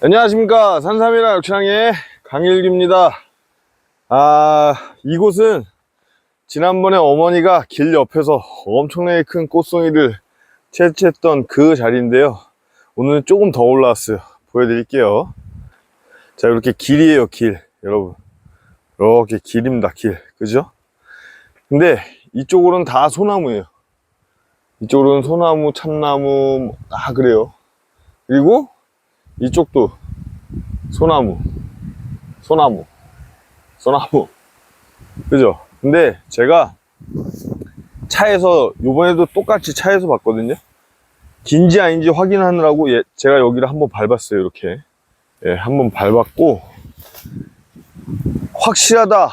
안녕하십니까. 산삼이라 역창의 강일기입니다. 아 이곳은 지난번에 어머니가 길 옆에서 엄청나게 큰 꽃송이를 채취했던 그 자리인데요. 오늘은 조금 더 올라왔어요. 보여드릴게요. 자 이렇게 길이에요 길. 여러분. 이렇게 길입니다 길. 그죠? 근데 이쪽으로는 다 소나무예요. 이쪽으로는 소나무 참나무 다 그래요 그리고 이쪽도 소나무, 소나무, 소나무. 그죠? 근데 제가 차에서, 요번에도 똑같이 차에서 봤거든요? 긴지 아닌지 확인하느라고 예, 제가 여기를 한번 밟았어요, 이렇게. 예, 한번 밟았고, 확실하다.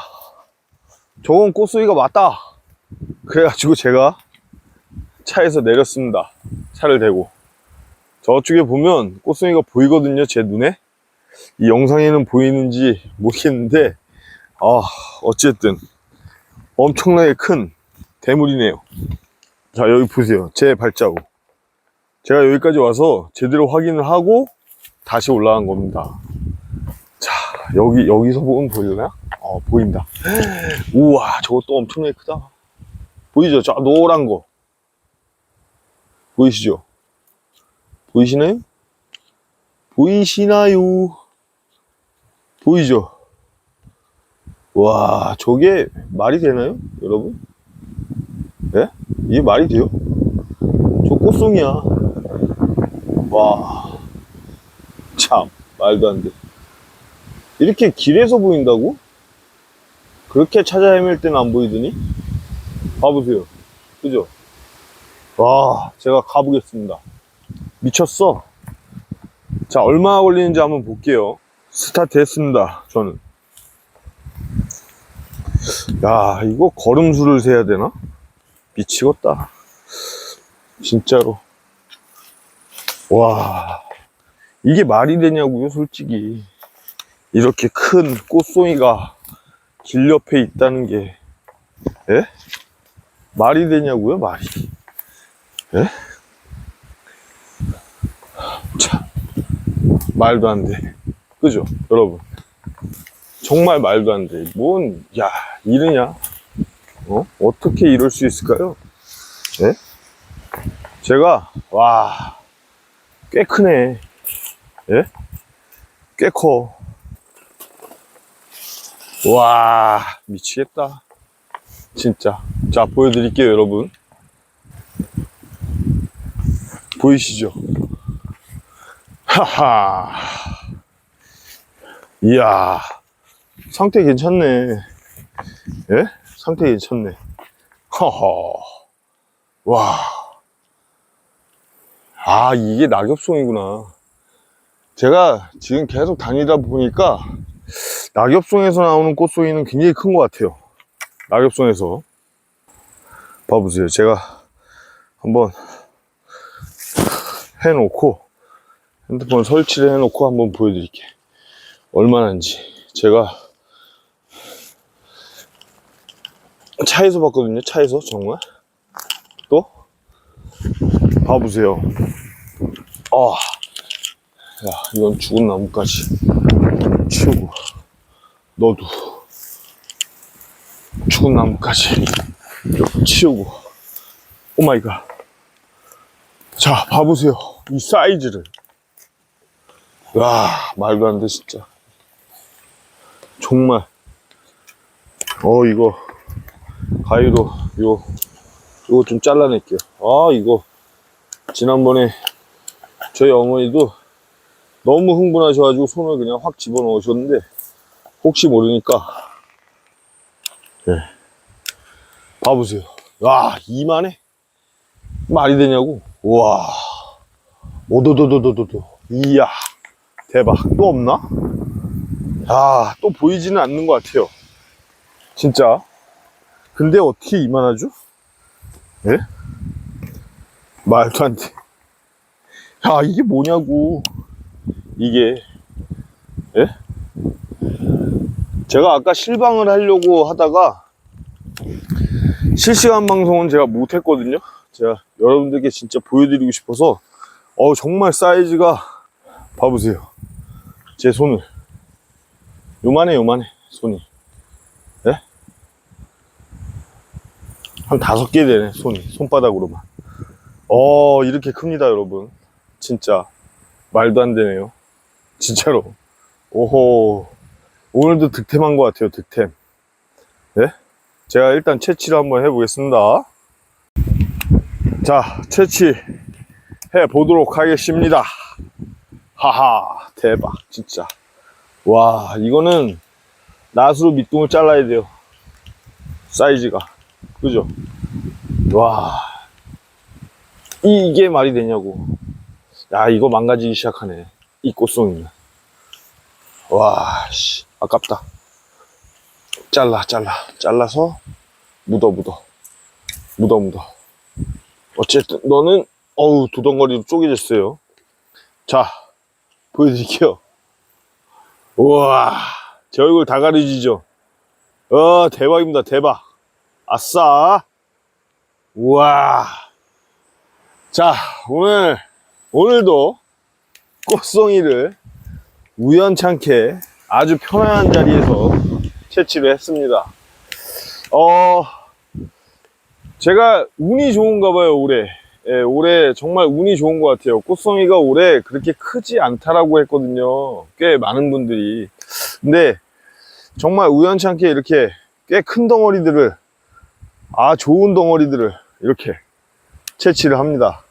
저건 꽃소리가 맞다. 그래가지고 제가 차에서 내렸습니다. 차를 대고. 저쪽에 보면 꽃송이가 보이거든요, 제 눈에. 이 영상에는 보이는지 모르겠는데, 아, 어쨌든 엄청나게 큰 대물이네요. 자, 여기 보세요. 제 발자국. 제가 여기까지 와서 제대로 확인을 하고 다시 올라간 겁니다. 자, 여기, 여기서 보면 보이려나? 어, 보인다. 우와, 저것도 엄청나게 크다. 보이죠? 저 노란 거. 보이시죠? 보이시나요? 보이시나요? 보이죠? 와, 저게 말이 되나요? 여러분? 예? 이게 말이 돼요? 저 꽃송이야. 와. 참, 말도 안 돼. 이렇게 길에서 보인다고? 그렇게 찾아 헤맬 때는 안 보이더니? 봐보세요. 그죠? 와, 제가 가보겠습니다. 미쳤어. 자, 얼마나 걸리는지 한번 볼게요. 스타트 했습니다, 저는. 야, 이거 걸음수를 세야 되나? 미치겠다. 진짜로. 와, 이게 말이 되냐고요, 솔직히. 이렇게 큰 꽃송이가 길 옆에 있다는 게, 예? 말이 되냐고요, 말이. 예? 말도 안 돼. 그죠? 여러분. 정말 말도 안 돼. 뭔, 야, 이러냐? 어? 어떻게 이럴 수 있을까요? 예? 제가, 와, 꽤 크네. 예? 꽤 커. 와, 미치겠다. 진짜. 자, 보여드릴게요, 여러분. 보이시죠? 하하. 이야. 상태 괜찮네. 예? 상태 괜찮네. 허허. 와. 아, 이게 낙엽송이구나. 제가 지금 계속 다니다 보니까 낙엽송에서 나오는 꽃송이는 굉장히 큰 것 같아요. 낙엽송에서. 봐보세요. 제가 한번 해놓고 핸드폰 설치를 해놓고 한번 보여드릴게요. 얼마나인지. 제가 차에서 봤거든요. 차에서 정말. 또 봐보세요. 아, 야 이건 죽은 나무까지 치우고 너도 죽은 나무까지 치우고 오 마이 갓. 자, 봐보세요. 이 사이즈를. 와, 말도 안 돼, 진짜. 정말. 어, 이거, 가위로, 요, 요거 좀 잘라낼게요. 아, 이거, 지난번에 저희 어머니도 너무 흥분하셔가지고 손을 그냥 확 집어넣으셨는데, 혹시 모르니까, 예. 봐보세요. 와, 이만해? 말이 되냐고? 우와. 오도도도도도도. 이야. 대박. 또 없나? 아, 또 보이지는 않는 것 같아요. 진짜. 근데 어떻게 이만하죠? 예? 말도 안 돼. 야, 이게 뭐냐고. 이게. 예? 제가 아까 실방을 하려고 하다가 실시간 방송은 제가 못했거든요. 제가 여러분들께 진짜 보여드리고 싶어서 어 정말 사이즈가 봐보세요. 제 손을. 요만해, 요만해, 손이. 예? 한 다섯 개 되네, 손이. 손바닥으로만. 어, 이렇게 큽니다, 여러분. 진짜. 말도 안 되네요. 진짜로. 오호. 오늘도 득템한 것 같아요, 득템. 네? 제가 일단 채취를 한번 해보겠습니다. 자, 채취 해 보도록 하겠습니다. 하하, 대박, 진짜. 와, 이거는 낫으로 밑둥을 잘라야 돼요. 사이즈가. 그죠? 와, 이게 말이 되냐고. 야, 이거 망가지기 시작하네. 이 꽃송이는. 와, 씨, 아깝다. 잘라, 잘라. 잘라서 묻어, 묻어. 묻어, 묻어. 어쨌든, 너는, 어우, 두덩거리로 쪼개졌어요. 자, 보여드릴게요. 우와, 제 얼굴 다 가려지죠? 어, 대박입니다, 대박. 아싸. 우와. 자, 오늘, 오늘도 꽃송이를 우연찮게 아주 편안한 자리에서 채취를 했습니다. 어, 제가 운이 좋은가 봐요, 올해. 예, 올해 정말 운이 좋은 것 같아요. 꽃송이가 올해 그렇게 크지 않다라고 했거든요. 꽤 많은 분들이. 근데 정말 우연찮게 이렇게 꽤 큰 덩어리들을, 아, 좋은 덩어리들을 이렇게 채취를 합니다.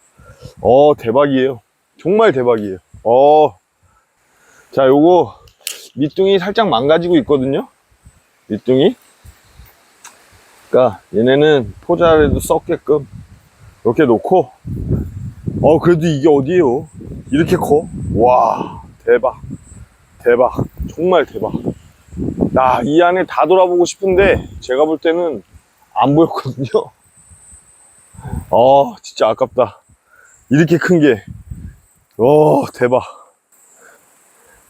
어, 대박이에요. 정말 대박이에요. 어, 자, 요거 밑둥이 살짝 망가지고 있거든요. 밑둥이. 그러니까 얘네는 포자에도 썩게끔 이렇게 놓고. 어 그래도 이게 어디에요? 이렇게 커 와 대박. 대박. 정말 대박. 나이 안에 다 돌아보고 싶은데 제가 볼 때는 안 보였거든요. 어 진짜 아깝다. 이렇게 큰게. 어 대박.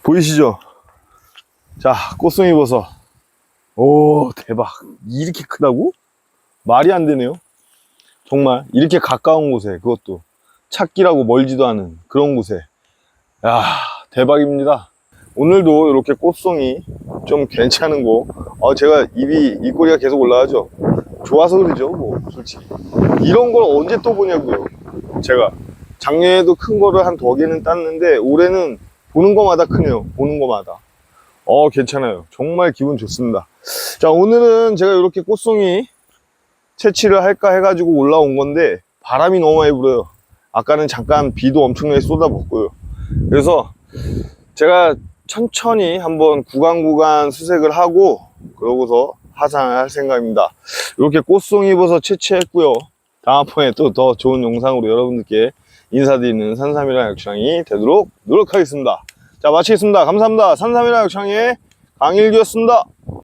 보이시죠? 자 꽃송이 버섯. 오 대박. 이렇게 크다고? 말이 안 되네요 정말 이렇게 가까운 곳에 그것도 찾기라고 멀지도 않은 그런 곳에. 야 대박입니다. 오늘도 이렇게 꽃송이 좀 괜찮은 거 어, 제가 입이 입꼬리가 계속 올라가죠? 좋아서 그러죠 뭐 솔직히. 이런 걸 언제 또 보냐고요. 제가 작년에도 큰 거를 한 두 개는 땄는데 올해는 보는 거마다 크네요. 보는 거마다. 어 괜찮아요. 정말 기분 좋습니다. 자 오늘은 제가 이렇게 꽃송이 채취를 할까 해가지고 올라온 건데 바람이 너무 많이 불어요. 아까는 잠깐 비도 엄청나게 쏟아붓고요. 그래서 제가 천천히 한번 구간 구간 수색을 하고 그러고서 하산을 할 생각입니다. 이렇게 꽃송이 버섯 채취했고요. 다음번에 또 더 좋은 영상으로 여러분들께 인사드리는 산삼이랑 역창이 되도록 노력하겠습니다. 자 마치겠습니다. 감사합니다. 산삼이랑 역창의 강일기였습니다.